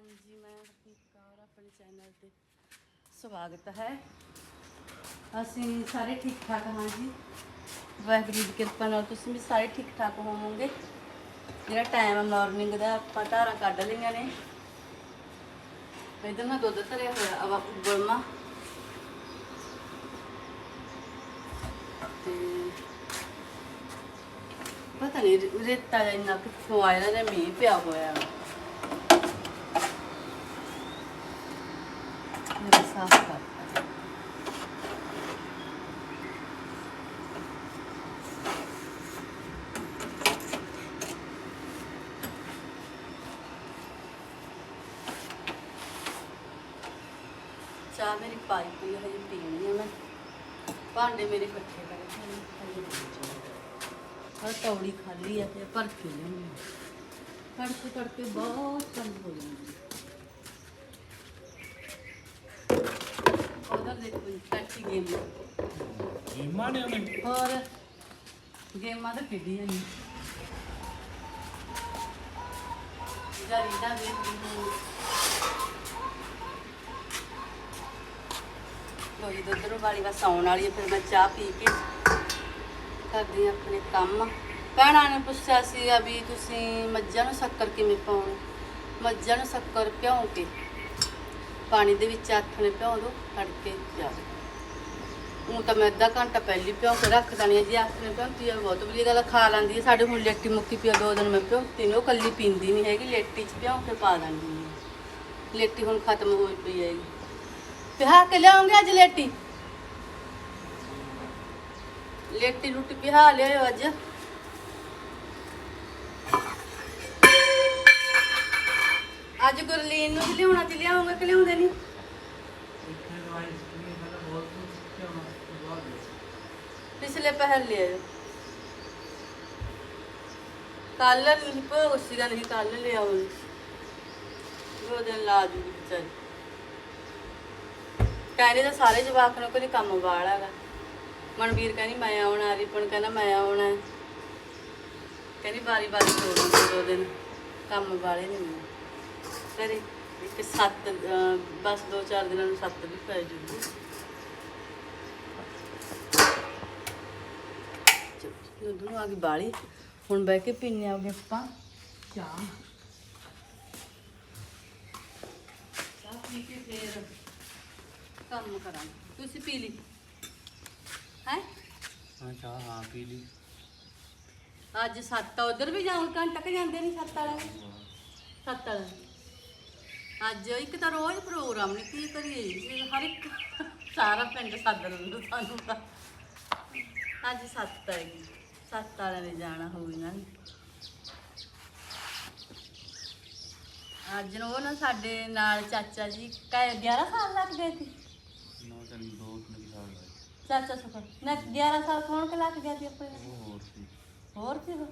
ਹਾਂਜੀ, ਮੈਂ ਹਰਪ੍ਰੀਤ ਕੌਰ, ਆਪਣੇ ਚੈਨਲ ਤੇ ਸਵਾਗਤ ਹੈ। ਅਸੀਂ ਸਾਰੇ ਠੀਕ ਠਾਕ ਹਾਂ ਜੀ ਵਾਹਿਗੁਰੂ ਦੀ ਕਿਰਪਾ ਨਾਲ ਤੁਸੀਂ ਵੀ ਸਾਰੇ ਠੀਕ ਠਾਕ ਹੋਵੋਗੇ। ਜਿਹੜਾ ਟਾਈਮ ਹੈ ਮਾਰਨਿੰਗ ਦਾ, ਆਪਾਂ ਧਾਰਾਂ ਕੱਢ ਲਈਆਂ ਨੇ। ਇਧਰ ਮੈਂ ਦੁੱਧ ਧਰਿਆ ਹੋਇਆ ਆਵਾ ਉਬਲਮਾ ਤੇ ਪਤਾ ਨਹੀਂ ਰੇਤਾ ਇੰਨਾ ਕਿੱਥੋਂ ਆਇਆ ਨਾ ਮੀਂਹ ਪਿਆ ਹੋਇਆ। ਵਾ। ਮੇਰੇ ਸਾਫ਼ ਕਰਤਾ ਚਾਹ ਮੇਰੀ ਪਾਈ ਪਈ ਹੈ, ਹਜੇ ਪੀਣੀ ਹੈ ਮੈਂ। ਭਾਂਡੇ ਮੇਰੇ ਇਕੱਠੇ ਕਰੇ। ਹੋਏ ਨੇ, ਹਜੇ ਪੀਣੀ ਤੌੜੀ ਖਾਲੀ ਹੈ ਤੇ ਭਰ ਕੇ ਲਿਆਉਂਦੀ ਹਾਂ ਕੜਕੇ ਕੜਕੇ ਬਹੁਤ ਕੰਮ ਹੋ ਜਾਂਦੀ। ਉਹਦਾ ਦੇਖੋ ਕੱਟੀ ਗੇਮ। ਗੇਮਾਂ ਨੇ ਉਹਨੇ? ਹੋਰ? ਗੇਮਾਂ ਤਾਂ ਖੇਡੀਆਂ ਨਹੀਂ ਜਾਰੀ ਦਾ ਵੇਖਦੀ ਦੁੱਧ ਨੂੰ ਵਾਲੀ ਬਸ ਆਉਣ ਵਾਲੀ ਹੈ, ਫਿਰ ਮੈਂ ਚਾਹ ਪੀ ਕੇ ਕਰਦੀ ਹਾਂ ਆਪਣੇ ਕੰਮ। ਭੈਣਾਂ ਨੇ ਪੁੱਛਿਆ ਸੀ ਵੀ ਤੁਸੀਂ ਮੱਝਾਂ ਨੂੰ ਸ਼ੱਕਰ ਕਿਵੇਂ ਪਾਉਣੀ ਮੱਝਾਂ ਨੂੰ ਸ਼ੱਕਰ ਭਿਉਂ ਕੇ ਪਾਣੀ ਦੇ ਵਿੱਚ ਹੱਥ ਨੇ ਭਿਉਂ ਦੋ, ਤੜਕੇ ਜਾਓ। ਹੁਣ ਤਾਂ ਮੈਂ ਅੱਧਾ ਘੰਟਾ ਪਹਿਲੀ ਭਿਉਂ ਕੇ ਰੱਖ ਦਣੀ ਹੈ, ਜੀ ਹੱਥ ਨੇ ਭਿਉਂਤੀ ਹੈ ਬਹੁਤ ਵਧੀਆ ਗੱਲ ਖਾ ਲੈਂਦੀ ਹੈ ਸਾਡੇ ਹੁਣ ਲੇਟੀ ਮੁੱਕੀ ਪਿਆ ਦੋ ਦਿਨ ਮੈਂ ਭਿਉਂਤੀ ਨਹੀਂ ਉਹ ਕੱਲੀ ਪੀਂਦੀ ਨਹੀਂ ਹੈਗੀ, ਲੇਟੀ 'ਚ ਭਿਉਂ ਕੇ ਪਾ ਦਿੰਦੀ ਹਾਂ ਲੇਟੀ ਹੁਣ ਖਤਮ ਹੋਈ ਪਈ ਹੈਗੀ ਪਿਹਾ ਕੇ ਲਿਆਉਂਗੇ ਅੱਜ ਲੇਟੀ। ਲੇਟੀ ਰੋਟੀ ਪਿਹਾ ਲਿਆਓ ਅੱਜ। ਅੱਜ ਗੁਰਲੀਨ ਨੂੰ ਵੀ ਲਿਆਉਣਾ ਤੇ ਲਿਆਉਂਗੇ ਕਿ ਲਿਆਉਂਦੇ ਨਹੀਂ? ਪਿਛਲੇ ਪਹਿਲ ਲਿਆਓ ਕੱਲ ਨਹੀਂ ਭੋਗ ਸੀਗਾ, ਨਹੀਂ ਕੱਲ ਲਿਆਓ ਦੋ ਦਿਨ ਲਾ ਜੂਗੀ ਵਿਚਾਰੀ। ਕਹਿੰਦੇ ਤਾਂ ਸਾਰੇ ਜਵਾਕ ਨੂੰ ਕੋਈ ਕੰਮ ਵਾਲਾ ਹੈਗਾ। ਮਨਵੀਰ ਕਹਿੰਦੀ, ਮੈਂ ਆਉਣਾ, ਰਿਪਨ ਕਹਿੰਦਾ, ਮੈਂ ਆਉਣਾ ਕਹਿੰਦੀ, ਵਾਰੀ ਵਾਰੀ ਤੋੜਨ ਦੋ ਦਿਨ, ਕੰਮ ਵਾਲੇ ਨੇ ਫਿਰ ਇੱਕ ਸੱਤ ਬਸ ਦੋ ਚਾਰ ਦਿਨਾਂ ਨੂੰ ਸੱਤ ਵੀ ਪੈ ਜੂਗੀ। ਦੁੱਧ ਆ ਗਈ ਬਾਲੀ। ਹੁਣ ਬਹਿ ਕੇ ਪੀਣੇ ਆਗੇ ਆਪਾਂ। ਚਾਹ। ਚਾਹ ਪੀ ਕੇ ਫੇਰ ਕੰਮ ਕਰਾਂਗੇ। ਤੁਸੀਂ ਪੀ ਲਈ? ਹੈ? ਹਾਂ ਚਾਹ ਹਾਂ ਪੀ ਲਈ। ਅੱਜ ਸੱਤ ਉਧਰ ਵੀ ਜਾਉਂ ਘੰਟਾ ਕਿ ਜਾਂਦੇ ਨਹੀਂ ਸੱਤ ਵਾਲੇ ਸੱਤ ਵਾਲੇ। ਅੱਜ ਇੱਕ ਤਾਂ ਰੋਜ਼ ਪ੍ਰੋਗਰਾਮ ਨੇ ਕੀ ਕਰੀਏ? ਹਰ ਇੱਕ ਸਾਰਾ ਪਿੰਡ ਸੱਦ ਲੈਂਦਾ ਸਾਨੂੰ ਤਾਂ। ਅੱਜ ਸੱਤ ਹੈਗੀ ਸੱਤ ਵਾਲਿਆਂ ਨੇ ਜਾਣਾ ਇਹਨਾਂ ਨੇ। ਅੱਜ ਨੂੰ ਉਹ ਨਾ ਸਾਡੇ ਨਾਲ ਚਾਚਾ ਜੀ ਕਾ 11 ਸਾਲ ਲੱਗ ਗਏ ਸੀ। ਚਾਚਾ ਸੁਖਰ ਨਾ 11 ਸਾਲ ਕੌਣ ਕਿ ਲੱਗ ਗਿਆ ਸੀ ਆਪਣੇ? ਉਹ ਹੋਰ ਸੀ ਹੋਰ ਸੀ ਉਹ?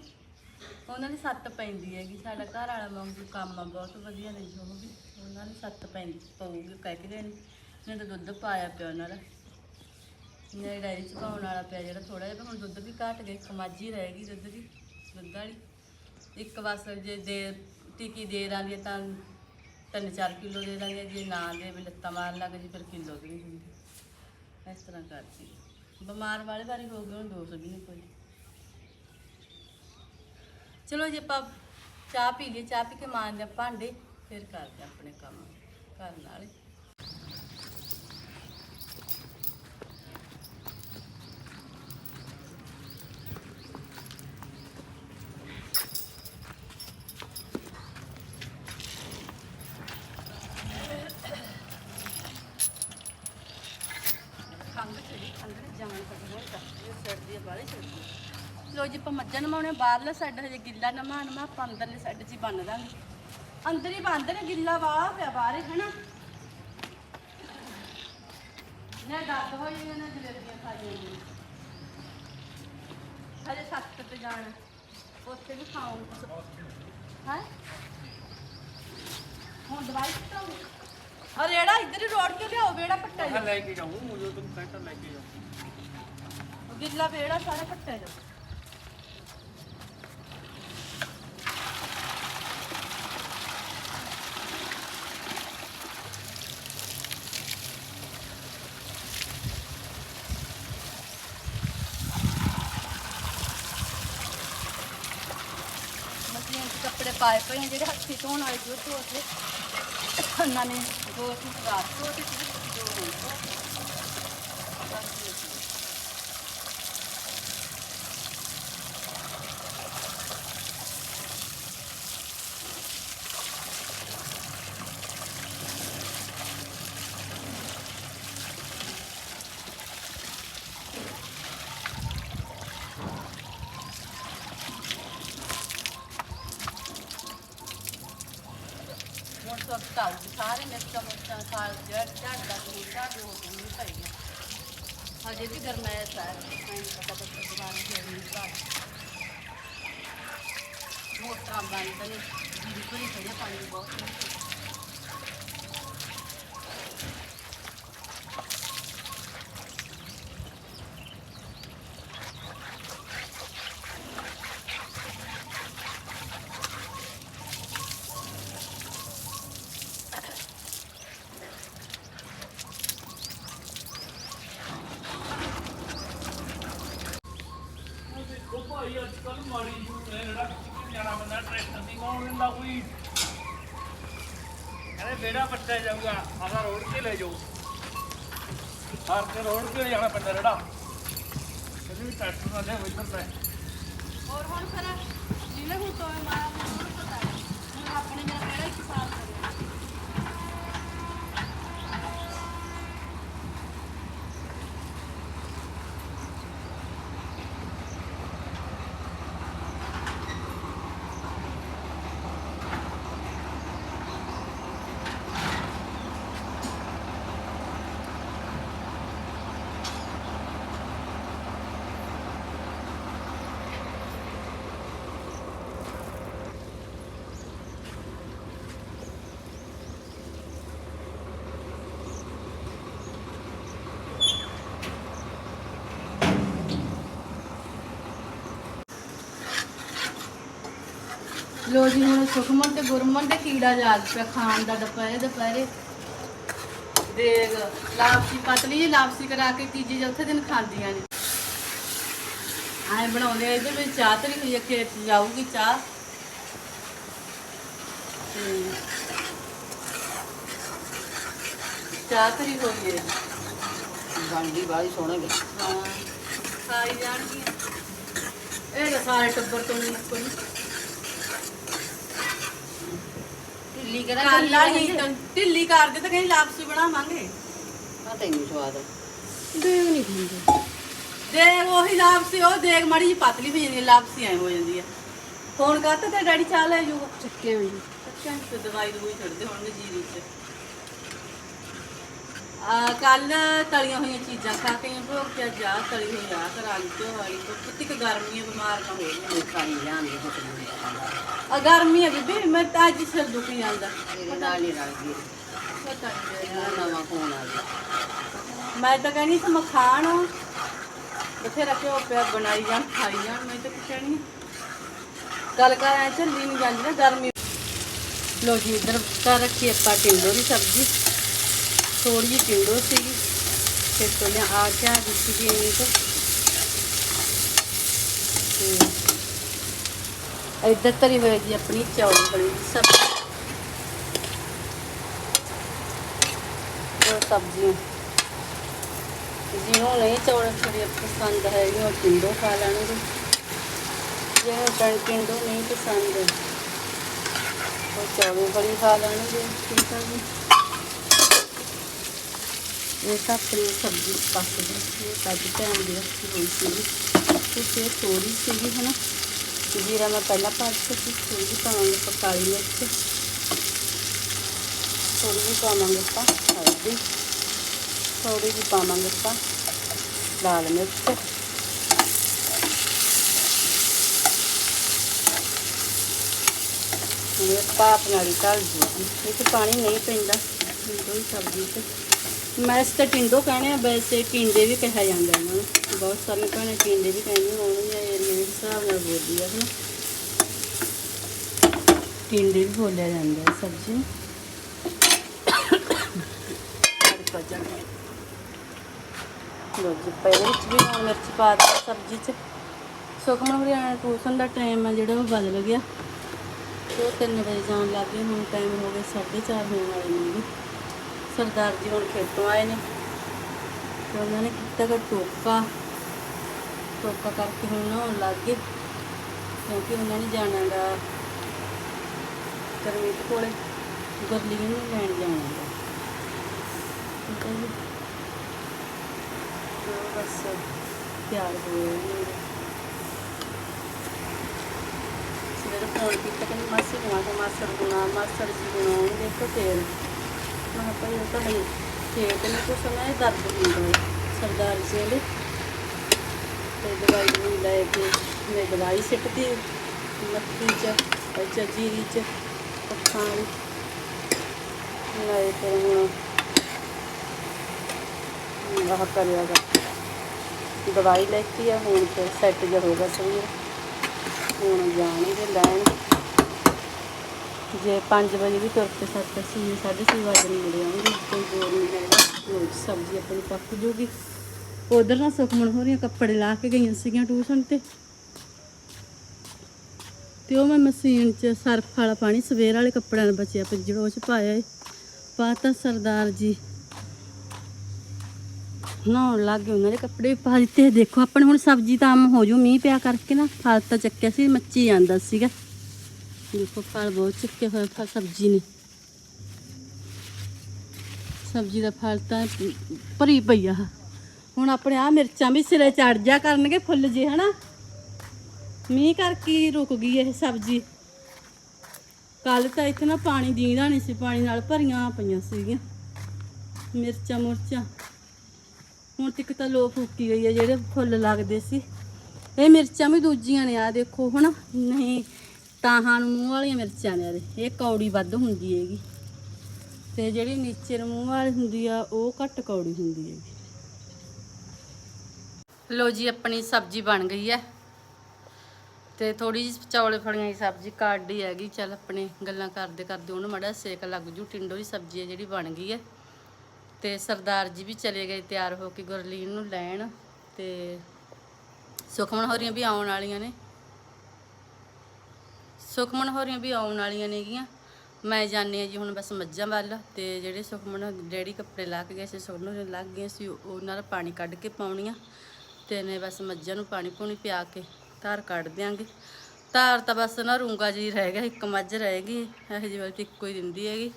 ਉਹਨਾਂ ਦੀ ਸੱਤ ਪੈਂਦੀ ਹੈਗੀ ਸਾਡਾ ਘਰ ਵਾਲਾ ਵਾਂਗੂ ਕੰਮ ਆ ਬਹੁਤ ਵਧੀਆ ਨੇ ਜੋ ਵੀ। ਉਹਨਾਂ ਦੀ ਸੱਤ ਪੈਂਦੀ ਪਊਗੀ ਕਹਿ ਕੇ ਗਏ ਨੇ। ਨਹੀਂ ਤਾਂ ਦੁੱਧ ਪਾਇਆ ਪਿਆ ਉਹਨਾਂ ਦਾ। ਮੇਰੇ ਡਾਇਰੀ ਚ ਪਾਉਣ ਵਾਲਾ ਪਿਆ ਜਿਹੜਾ ਥੋੜਾ ਜਿਹਾ ਹੁਣ ਦੁੱਧ ਵੀ ਘਟ ਗਿਆ ਇੱਕ ਮੱਝ ਹੀ ਰਹਿ ਗਈ ਦੁੱਧ ਦੀ ਦੁੱਧ ਵਾਲੀ। ਇੱਕ ਬਸ ਜੇ ਦੇ ਟਿੱਕੀ ਦੇ ਦਾਂਗੇ ਤਾਂ ਤਿੰਨ ਚਾਰ ਕਿਲੋ ਦੇ ਦਾਂਗੇ ਜੇ ਨਾ ਦੇ ਵੀ ਲੱਤਾਂ ਮਾਰ ਲੱਗ ਜੀ ਫਿਰ ਕਿਲੋ ਦੀ ਨਹੀਂ ਹੁੰਦੀ। ਇਸ ਤਰ੍ਹਾਂ ਕਰਦੀ। ਬਿਮਾਰ ਵਾਲੇ ਵਾਰੀ ਹੋ ਗਏ, ਹੁਣ 200 ਵੀ ਨਹੀਂ ਕੋਈ ਚਲੋ ਜੇ, ਆਪਾਂ ਚਾਹ ਪੀ ਲਈਏ। ਚਾਹ ਪੀ ਕੇ ਮਾਂਜਦੇ ਹਾਂ ਭਾਂਡੇ ਫਿਰ ਕਰਦੇ ਹਾਂ ਆਪਣੇ ਕੰਮ। ਕਰਨ ਵਾਲੇ ਚੜੀ ਖੰਗ ਨੇ ਕਰ ਹੋਇਆ ਇਹ ਸਰਦੀ ਹੈ ਲੋ ਜੀ, ਆਪਾਂ ਮੱਝਾਂ ਨਮਾਉਣੇ ਬਾਹਰਲਾ ਸਾਈਡ ਹਜੇ ਗਿੱਲਾ ਨਮਾ ਨਮਾ ਆਪਾਂ ਅੰਦਰਲੇ ਸਾਈਡ 'ਚ ਹੀ ਬੰਨ ਦਾਂਗੇ। ਅੰਦਰ ਹੀ ਬੰਨਦੇ ਨੇ ਗਿੱਲਾ ਵਾਹ ਪਿਆ ਬਾਹਰ ਹਨਾ? ਨਾ ਦਰਦ ਹੋਈ ਨਾ ਜਲੇਬੀਆਂ ਖਾਈਆਂ ਨੇ। ਹਜੇ ਸੱਤ ਤੇ ਜਾਣ। ਉੱਥੇ ਵੀ ਖਾਉਂ ਹੈ? ਹੁਣ ਦਵਾਈ ਕਿੱਥੋਂ ਅਰੇ ਇਹੜਾ ਇੱਧਰ ਹੀ ਰੋਡ ਤੇ ਲਿਆਓ ਬੇੜਾ ਪੱਟਾ ਲੈ ਕੇ ਜਾਊਂ ਮੁਝੇ ਤੁਮ ਪੈਂਟਰ ਲੈ ਕੇ ਜਾਓ ਗਿੱਲਾ ਵੇੜਾ ਸਾਰਾ ਕੱਟਿਆ ਜਾ। ਮਤਲਬ ਕੱਪੜੇ ਪਾਏ ਪਏ ਜਿਹੜੇ ਹੱਥੀ ਧੋਣ ਵਾਲੇ ਜੋ ਧੋ ਉਹਨਾਂ ਨੇ ਦੋ ਸੀ ਰਾਤ ਧੋ ਤੇ ਦੋ ਹੋਏ ਹੁਣ ਸਾਰੇ ਮਿਰਚਾਂ ਮੁਰਚਾਂ ਸਾਲ ਜੜ ਝੜ ਦਾ ਬੂਟਾ ਵੀ ਹੋ ਗਈ ਪਈ ਹਜੇ ਵੀ ਗਰਮੈਸ਼ ਹੈ ਮੈਨੂੰ ਪਤਾ ਤਾਂ ਦੁਬਾਰਾ ਫੇਰ ਨਹੀਂ ਬਾਤ ਮੋਟਰਾਂ ਬੰਦ ਨੇ, ਜੀਰੀ ਕੋਈ ਖੜੇ ਪਾਣੀ ਬਹੁਤ ਨੇ। ਦੇਖੋ ਭਾਈ ਅੱਜ ਕੱਲ ਮਾੜੀ ਜੂ ਹੈ ਜਿਹੜਾ ਕਿੱਥੇ ਜਾਣਾ ਬੰਦਾ ਟਰੈਕਟਰ ਦੀ ਕੌਣ ਕਹਿੰਦੇ ਬੇੜਾ ਪੱਟਿਆ ਜਾਊਗਾ ਆਹ ਰੋਡ ਤੇ ਲੈ ਜਾਓ। ਹਰ ਕੇ ਰੋਡ ਤੇ ਜਾਣਾ ਪੈਂਦਾ ਰੇੜਾ ਕਹਿੰਦੇ ਵੀ ਟਰੈਕਟਰ ਨਾਲ ਲੈ ਇੱਧਰ ਲੈ ਹੋਰ ਹੁਣ ਫਿਰ ਜਿਹਨੇ ਹੁਣ ਤੋਏ ਮਾਰਾ ਮੈਨੂੰ ਪਤਾ ਹੈ। ਹੁਣ ਆਪਣੇ ਮੇਰਾ ਕਿਹੜਾ ਇੱਕ ਸਾਲ ਲੋ ਜੀ ਹੁਣ ਸੁਖਮਨ ਤੇ ਗੁਰਮਨ ਦੇ ਕੀੜਾ ਜਾਗ ਪਿਆ ਖਾਣ ਦਾ ਦੁਪਹਿਰੇ ਦੁਪਹਿਰੇ। ਦੇਗ ਲਾਪਸੀ ਪਤਲੀ ਜਿਹੀ ਲਾਪਸੀ ਕਰਾ ਕੇ ਤੀਜੇ ਚੌਥੇ ਦਿਨ ਖਾਂਦੀਆਂ ਨੇ। ਆਏ ਬਣਾਉਂਦੇ ਇਹਦੇ ਵਿੱਚ ਚਾਹ ਤੇ ਹੋਈ ਆ ਖੇਤ ਜਾਊਗੀ ਚਾਹ। ਤੇ ਚਾਹ ਤਰੀ ਹੋਈ ਹੈ। ਬਣਦੀ ਬਾਈ ਸੋਹਣੇ ਗੇ ਹਾਂ ਖਾਈ ਜਾਣਗੀ ਇਹ ਤਾਂ ਸਾਰੇ ਟੱਬਰ ਤੋਂ ਨਹੀਂ ਕੋਈ। ਢਿੱਲੀ ਕੱਲ ਵਾਲੀ ਢਿੱਲੀ ਕਰਦੇ ਤਾਂ ਕਹਿੰਦੀ ਲਾਪਸੀ ਬਣਾਵਾਂਗੇ। ਆ ਤੈਨੂੰ ਸਵਾਦ ਦੇਵ ਨਹੀਂ ਖਾਂਦੇ। ਦੇਖ ਉਹੀ ਲਾਪਸੀ ਉਹ ਦੇਖ ਮਾੜੀ ਜੀ ਪਤਲੀ ਹੋ ਜਾਂਦੀ ਹੈ ਲਾਪਸੀ ਐ ਹੋ ਜਾਂਦੀ ਹੈ ਫੋਨ ਕਰਤਾ ਤੇ ਡੈਡੀ ਚਾਹ ਲੈ ਜਾਊਗਾ? ਚੱਕੇ ਹੋਈ ਅੱਛਾ ਤੇ ਦਵਾਈ ਦਵਾਈ ਛੱਡਦੇ ਹੋਣਗੇ ਜੀਰੀ ਚ ਆ ਕੱਲ ਤਲੀਆਂ ਹੋਈਆਂ ਚੀਜ਼ਾਂ ਖਾ ਕੇ ਭੋਗ ਕੇ ਜਾ ਤਲੀ ਹੋਈ ਆ ਕਰਾਲੀ ਤੇ ਵਾਲੀ ਤੋਂ ਕਿੰਨੀ ਕੁ ਗਰਮੀ ਹੈ ਬਿਮਾਰ ਨਾ ਹੋ ਜਾਈਏ। ਖਾਈ ਜਾਣਗੇ ਹੁਕਮ ਆ ਗਰਮੀ ਹੈ ਬੀਬੀ ਮੈਂ ਤਾਂ ਅੱਜ ਸਿਰ ਦੁਖੀ ਜਾਂਦਾ ਨਾਲ ਪਤਾ ਨਹੀਂ ਨਵਾਂ ਆ ਗਿਆ। ਮੈਂ ਤਾਂ ਕਹਿੰਦੀ ਸੀ ਮਖਾਣ ਬਥੇਰਾ ਘਿਓ ਪਿਆ ਬਣਾਈ ਜਾਣ ਖਾਈ ਜਾਣ ਮੈਂ ਤਾਂ ਕੁਛ ਨਹੀਂ ਗੱਲ ਕਰ ਐ ਚੱਲੀ ਨਹੀਂ ਜਾਂਦੀ ਨਾ ਗਰਮੀ। ਲੋ ਜੀ ਇਧਰ ਕਰ ਰੱਖੀ ਆਪਾਂ ਟਿੰਡੋ ਦੀ ਸਬਜ਼ੀ। ਥੋੜੀ ਜਿਹੀ ਟਿੰਡੋ ਸੀਗੀ। ਫਿਰ ਤੋਂ ਲਿਆ ਆ ਗਿਆ ਦਿੱਤੀ ਜੀ ਇਹ ਤੋਂ। ਤੇ ਇੱਧਰ ਧਰੀ ਹੋਈ ਜੀ ਆਪਣੀ ਚੌਲ ਬਣੀ ਦੀ ਸਬਜ਼ੀ ਦੋ ਸਬਜ਼ੀਆਂ। ਜਿਹਨੂੰ ਨਹੀਂ ਚੌਲ ਥੋੜੀ ਪਸੰਦ ਹੈ ਉਹ ਟਿੰਡੋ ਖਾ ਲੈਣਗੇ। ਜਿਹਨੂੰ ਟੰ ਟਿੰਡੋ ਨਹੀਂ ਪਸੰਦ, ਉਹ ਚੌਲ ਬੜੀ ਖਾ ਲੈਣਗੇ, ਠੀਕ ਹੈ ਜੀ। ਇਹ ਤਾਂ ਆਪਣੀ ਸਬਜ਼ੀ ਪੱਕ ਗਈ ਇਹ ਕਾਫੀ ਟਾਈਮ ਦੀ ਰੱਖੀ ਹੋਈ ਸੀਗੀ ਤੇ ਫਿਰ ਥੋੜੀ ਸੀਗੀ, ਹਨਾ। ਜੀਰਾ ਮੈਂ ਪਹਿਲਾਂ ਪਾ ਦਿੱਤਾ ਥੋੜੀ ਜਿਹੀ ਪਾਵਾਂਗੇ ਆਪਾਂ ਕਾਲੀ ਮਿਰਚ ਥੋੜੀ ਜਿਹੀ ਪਾਵਾਂਗੇ ਆਪਾਂ ਹਲਦੀ। ਥੋੜੀ ਜਿਹੀ ਪਾਵਾਂਗੇ ਆਪਾਂ ਲਾਲ ਮਿਰਚ। ਇਹ ਪਾਪ ਨਾਲ ਹੀ ਜੂਗੀ ਇਹ 'ਚ ਪਾਣੀ ਨਹੀਂ ਪੈਂਦਾ। ਟਿੰਡੋ ਸਬਜ਼ੀ 'ਚ। ਮੈਂ ਇਸ ਤੇ ਟਿੰਡੋ ਕਹਿੰਦੇ ਆ, ਵੈਸੇ ਟਿੰਡੇ ਵੀ ਕਿਹਾ ਜਾਂਦਾ ਇਹਨਾਂ ਨੂੰ। ਬਹੁਤ ਸਾਰੇ ਭੈਣਾਂ ਟਿੰਡੇ ਵੀ ਕਹਿੰਦੇ ਹੋਣਗੀਆਂ ਹਿਸਾਬ ਨਾਲ ਬੋਲਦੀ ਆ ਹਨਾ। ਟਿੰਡੇ ਵੀ ਬੋਲਿਆ ਜਾਂਦਾ ਸਬਜ਼ੀ। ਨੂੰ ਤੜਕਾ ਜਾਣਾ ਲੋ ਜੀ ਪਹਿਲੇ ਵਿੱਚ ਵੀ ਹੁਣ ਮਿਰਚ ਪਾ ਦਿੱਤੀ ਸਬਜ਼ੀ 'ਚ। ਸੁਖਮਨ ਹਰਿਆਣਾ ਟਿਊਸ਼ਨ ਦਾ ਟਾਈਮ ਹੈ ਜਿਹੜਾ ਉਹ ਬਦਲ ਗਿਆ। ਉਹ ਤਿੰਨ ਵਜੇ ਜਾਣ ਲੱਗ ਗਏ ਹੁਣ ਟਾਈਮ ਹੋ ਗਿਆ 4:30 ਹੋਣ ਵਾਲੇ ਨੇ ਸਰਦਾਰ ਜੀ ਹੁਣ ਖੇਤੋਂ ਆਏ ਨੇ। ਤੇ ਉਹਨਾਂ ਨੇ ਕੀਤਾ ਗਾ ਟੋਕਾ ਟੋਕਾ ਕਰਕੇ ਹੁਣ ਨਹਾਉਣ ਲੱਗ ਗਏ। ਕਿਉਂਕਿ ਉਹਨਾਂ ਨੇ ਜਾਣਾ ਗਾ ਕਰਮੀਤ ਕੋਲੇ। ਗਰਲੀਨ ਨੂੰ ਲੈਣ ਜਾਣਾ ਗਾ। ਠੀਕ ਹੈ ਜੀ। ਬਸ ਤਿਆਰ ਹੋ ਰਹੇ ਸਵੇਰੇ ਫੋਨ ਕੀਤਾ ਕਿ ਮਾਸੀ ਨੂੰ ਆਖਿਆ ਮਾਸੜ ਗੁਣਾ ਮਾਸਰ ਜੀ ਗੁਣਾ ਉਹ ਦੇਖੋ ਫੇਰ ਮੈਂ ਕਿਹਾ ਭਾਈ ਉਹ ਤਾਂ ਹਲੇ ਖੇਤ ਨੇ ਕੁਛ ਮੈਂ ਦਰਦ ਹੁੰਦਾ ਸਰਦਾਰ ਜੀ ਨੇ ਤੇ ਦਵਾਈ ਵੀ ਲੈ ਕੇ ਮੈਂ ਦਵਾਈ ਸਿੱਟਦੀ ਮੱਕੀ ਚ ਅੱਛਾ ਜੀਰੀ ਚ, ਪੱਖਾਂ ਲੈ ਕੇ ਹੁਣ ਆਹ ਕਰਿਆ ਗਾ ਦਵਾਈ ਲੈ ਕੇ ਆ, ਹੁਣ ਤੇ ਸੈੱਟ ਜਿਹਾ ਹੋ ਗਿਆ ਸਰੀਰ। ਹੁਣ ਜਾਣਗੇ ਲੈਣ। ਜੇ 5 ਵਜੇ ਵੀ ਤੁਰ ਕੇ ਸੱਤ ਸੀ 6:30 ਵਜੇ ਨੂੰ ਮੁੜ ਆਉਂਗੇ ਕੋਈ ਜ਼ੋਰ ਨਹੀਂ ਹੈਗਾ। ਰੋਜ਼ ਸਬਜ਼ੀ ਆਪਣੀ ਪੱਕ ਜੂਗੀ। ਉਧਰ ਨਾ ਸੁਖਮਣ ਹੋ ਰਹੀਆਂ ਕੱਪੜੇ ਲਾ ਕੇ ਗਈਆਂ ਸੀਗੀਆਂ ਟਿਊਸ਼ਨ ਤੇ। ਤੇ ਉਹ ਮੈਂ ਮਸ਼ੀਨ 'ਚ ਸਰਫ ਵਾਲਾ ਪਾਣੀ, ਸਵੇਰ ਵਾਲੇ ਕੱਪੜਿਆਂ ਨਾਲ ਬਚਿਆ ਪਿੱਜੜ ਉਹ 'ਚ ਪਾਇਆ ਏ। ਪਾਤਾ ਸਰਦਾਰ ਜੀ। ਨਹਾਉਣ ਲੱਗ ਗਏ ਉਹਨਾਂ ਦੇ ਕੱਪੜੇ ਪਾ ਦਿੱਤੇ। ਦੇਖੋ, ਆਪਣੇ ਹੁਣ ਸਬਜ਼ੀ ਤਾਂ ਆਮ ਹੋ ਜੂ, ਮੀਂਹ ਪਿਆ ਕਰਕੇ ਨਾ, ਫਲ ਤਾਂ ਚੱਕਿਆ ਸੀ, ਮੱਚੀ ਜਾਂਦਾ ਸੀਗਾ। ਦੇਖੋ, ਫਲ ਬਹੁਤ ਚੱਕੇ ਹੋਏ ਫਲ ਸਬਜ਼ੀ ਨੇ। ਸਬਜ਼ੀ ਦਾ ਫਲ ਤਾਂ ਭਰੀ ਪਈ ਆ। ਹੁਣ ਆਪਣੇ ਆ ਮਿਰਚਾਂ ਵੀ ਸਿਰੇ ਚੜ ਜਾ ਕਰਨਗੇ ਫੁੱਲ ਜੇ, ਹਨਾ? ਮੀਂਹ ਕਰਕੇ ਰੁਕ ਗਈ ਇਹ ਸਬਜ਼ੀ? ਕੱਲ ਤਾਂ ਇੱਥੇ ਨਾ ਪਾਣੀ ਦੀਂਦਾ ਨਹੀਂ ਸੀ, ਪਾਣੀ ਨਾਲ ਭਰੀਆਂ ਪਈਆਂ ਸੀਗੀਆਂ ਮਿਰਚਾਂ ਮੁਰਚਾਂ। ਹੁਣ ਤੱਕ ਤਾਂ ਲੋ ਫੂਕੀ ਗਈ ਹੈ ਜਿਹੜੇ ਫੁੱਲ ਲੱਗਦੇ ਸੀ। ਇਹ ਮਿਰਚਾਂ ਵੀ ਦੂਜੀਆਂ ਨੇ ਆ ਦੇਖੋ, ਹਨਾ? ਨਹੀਂ, ਤਾਹਾਂ ਨੂੰ ਮੂੰਹ ਵਾਲੀਆਂ ਮਿਰਚਾਂ ਨੇ ਇਹਦੇ। ਇਹ ਕੌੜੀ ਵੱਧ ਹੁੰਦੀ ਹੈਗੀ। ਤੇ ਜਿਹੜੀ ਨੀਚੇ ਨੂੰ ਮੂੰਹ ਵਾਲੀ ਹੁੰਦੀ ਆ, ਉਹ ਘੱਟ ਕੌੜੀ ਹੁੰਦੀ ਹੈਗੀ। ਲੋ ਜੀ, ਆਪਣੀ ਸਬਜ਼ੀ ਬਣ ਗਈ ਹੈ। ਤੇ ਥੋੜੀ ਜਿਹੀ ਚੌਲੇ ਫੜੀਆਂ ਦੀ ਸਬਜ਼ੀ ਕਾੜੀ ਹੈਗੀ। ਚੱਲ ਆਪਣੇ ਗੱਲਾਂ ਕਰਦੇ ਕਰਦੇ ਉਹਨੂੰ ਮੜਾ ਸੇਕ ਲੱਗ ਜੂ। ਟਿੰਡੋ ਦੀ ਸਬਜ਼ੀ ਹੈ ਜਿਹੜੀ ਬਣ ਗਈ ਹੈ। ਤੇ ਸਰਦਾਰ ਜੀ ਵੀ ਚਲੇ ਗਏ ਤਿਆਰ ਹੋ ਕੇ ਗੁਰਲੀਨ ਨੂੰ ਲੈਣ। ਤੇ ਸੁਖਮਨ ਹੋਰੀਆਂ ਵੀ ਆਉਣ ਵਾਲੀਆਂ ਨੇ। ਸੁਖਮਨ ਹੋਰੀਆਂ ਵੀ ਆਉਣ ਵਾਲੀਆਂ ਨੇਗੀਆਂ। ਮੈਂ ਜਾਣੀ ਆ ਜੀ ਹੁਣ ਬਸ ਮੱਝਾਂ ਵੱਲ। ਤੇ ਜਿਹੜੇ ਸੁਖਮਨ ਡੈਡੀ ਕੱਪੜੇ ਲਾ ਕੇ ਗਏ ਸੀ, ਸੁਖਮਨ ਨੂੰ ਲੱਗ ਗਏ ਸੀ। ਉਹਨਾਂ ਦਾ ਪਾਣੀ ਕੱਢ ਕੇ ਪਾਉਣੀਆਂ ਤੇ ਨੇ ਬਸ ਮੱਝਾਂ ਨੂੰ ਪਾਣੀ ਪੂਣੀ ਪਿਆ ਕੇ ਧਾਰ ਕੱਢ ਦਿਆਂਗੇ। ਧਾਰ ਤਾਂ ਬਸ ਨਾ ਰੂੰਗਾ ਜੀ ਰਹਿ ਗਿਆ, ਇੱਕ ਮੱਝ ਰਹਿ ਗਈ, ਇਹੋ ਜਿਹੀ ਵਾਲੀ ਤਾਂ ਇੱਕੋ ਹੀ ਦਿੰਦੀ ਹੈਗੀ।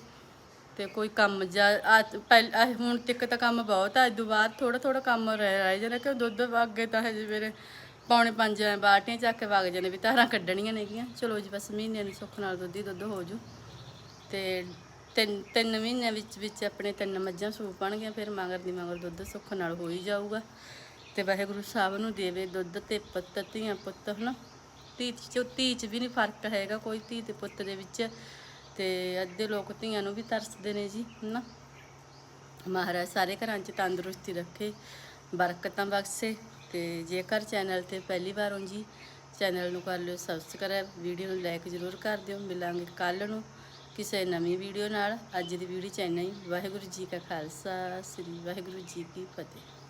ਤੇ ਕੋਈ ਕੰਮ ਜਾ ਆ- ਪਹਿਲ ਆਹ ਹੁਣ ਤੱਕ ਤਾਂ ਕੰਮ ਬਹੁਤ ਆ ਇਦੋਂ ਬਾਅਦ ਥੋੜਾ ਥੋੜਾ ਕੰਮ ਰਹਿ ਰਹਿ ਜਾਣਾ ਕਿ ਦੁੱਧ ਅੱਗੇ ਤਾਂ ਹਜੇ ਮੇਰੇ ਪੌਣੇ ਪੰਜ ਐ ਬਾਟੀਆਂ ਚੱਕ ਕੇ ਵਗ ਜਾਣੇ ਵੀ ਧਾਰਾਂ ਕੱਢਣੀਆਂ ਨੇਗੀਆਂ। ਚਲੋ ਜੀ ਬਸ ਮਹੀਨਿਆਂ ਦੀ ਸੁੱਖ ਨਾਲ ਦੁੱਧ ਹੀ ਦੁੱਧ ਹੋ ਜੂ। ਤੇ ਤਿੰਨ ਤਿੰਨ ਮਹੀਨਿਆਂ ਵਿੱਚ ਵਿੱਚ ਆਪਣੇ ਤਿੰਨ ਮੱਝਾਂ ਸੂਪ ਪਾਣਗੀਆਂ ਫਿਰ ਮਗਰ ਦੀ ਮਗਰ ਦੁੱਧ ਸੁੱਖ ਨਾਲ ਹੋ ਹੀ ਜਾਊਗਾ। ਤੇ ਵਾਹਿਗੁਰੂ ਸਾਹਿਬ ਨੂੰ ਦੇਵੇ ਦੁੱਧ ਤੇ ਪੁੱਤ, ਧੀਆਂ ਪੁੱਤ, ਹਨਾ? ਧੀ ਚ ਧੀ ਚ ਵੀ ਨਹੀਂ ਫ਼ਰਕ ਹੈਗਾ ਕੋਈ ਧੀ ਤੇ ਪੁੱਤ ਦੇ ਵਿੱਚ ਤੇ ਅੱਧੇ ਲੋਕ ਧੀਆਂ ਨੂੰ ਵੀ ਤਰਸਦੇ ਨੇ ਜੀ, ਹਨਾ? ਮਹਾਰਾਜ ਸਾਰੇ ਘਰਾਂ 'ਚ ਤੰਦਰੁਸਤੀ ਰੱਖੇ, ਬਰਕਤਾਂ ਬਖਸ਼ੇ ਤੇ ਜੇਕਰ ਚੈਨਲ ਤੇ ਪਹਿਲੀ ਵਾਰ ਹੋ ਜੀ, ਚੈਨਲ ਨੂੰ ਕਰ ਲਿਓ ਸਬਸਕ੍ਰਾਈਬ ਵੀਡੀਓ ਨੂੰ ਲਾਈਕ ਜ਼ਰੂਰ ਕਰ ਦਿਓ। ਮਿਲਾਂਗੇ ਕੱਲ ਨੂੰ ਕਿਸੇ ਨਵੀਂ ਵੀਡੀਓ ਨਾਲ। ਅੱਜ ਦੀ ਵੀਡੀਓ ਚ ਇੰਨਾ ਹੀ। ਵਾਹਿਗੁਰੂ ਜੀ ਕਾ ਖਾਲਸਾ, ਸ੍ਰੀ ਵਾਹਿਗੁਰੂ ਜੀ ਕੀ ਫਤਿਹ।